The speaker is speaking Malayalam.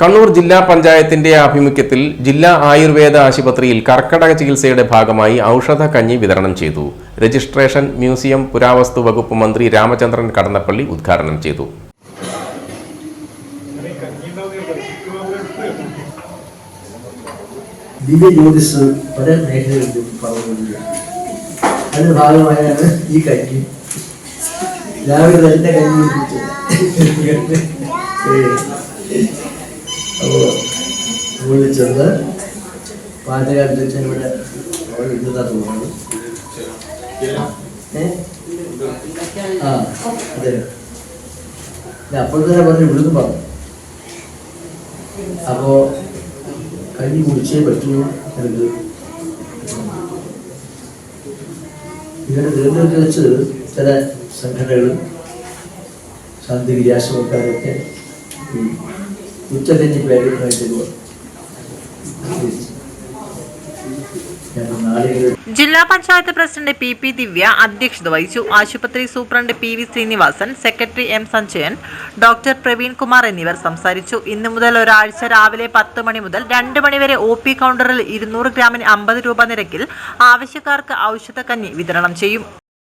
കണ്ണൂർ ജില്ലാ പഞ്ചായത്തിന്റെ ആഭിമുഖ്യത്തിൽ ജില്ലാ ആയുർവേദ ആശുപത്രിയിൽ കർക്കടക ചികിത്സയുടെ ഭാഗമായി ഔഷധ കഞ്ഞി വിതരണം ചെയ്തു. രജിസ്ട്രേഷൻ മ്യൂസിയം പുരാവസ്തു വകുപ്പ് മന്ത്രി രാമചന്ദ്രൻ കടന്നപ്പള്ളി ഉദ്ഘാടനം ചെയ്തു. ഭാഗമായാണ് ഈ കഞ്ഞി. രാവിലെ മുകളിൽ പാചക അധ്യക്ഷൻ ഇവിടെ ഇരുന്നാ തോന്നുന്നു? ആ അതെ. അപ്പോൾ തന്നെ പറഞ്ഞു ഇവിടുന്ന് പറഞ്ഞു. അപ്പോ കഞ്ഞി കുടിച്ചേ പറ്റുള്ളൂ എനിക്ക് ഇങ്ങനെ തിരുവനന്തപുരത്ത് വെച്ച് ചില സംഘടനകളും ശാന്തി ആശ്രമക്കാരൊക്കെ ഈ ഉച്ചകഞ്ഞി ഞാൻ നാളുകൾ ജില്ലാ panchayat president P P Divya അധ്യക്ഷത വഹിച്ചു. ആശുപത്രി superintendent P V Srinivasan secretary M Sanjayan doctor Praveen Kumar എന്നിവർ സംസാരിച്ചു. ഇന്നു മുതൽ ഒരാഴ്ച രാവിലെ പത്ത് മണി മുതൽ രണ്ട് മണിവരെ ഒ പി കൗണ്ടറിൽ ഇരുന്നൂറ് ഗ്രാമിന് അമ്പത് രൂപ നിരക്കിൽ ആവശ്യക്കാർക്ക് ഔഷധക്കഞ്ഞി വിതരണം ചെയ്യും.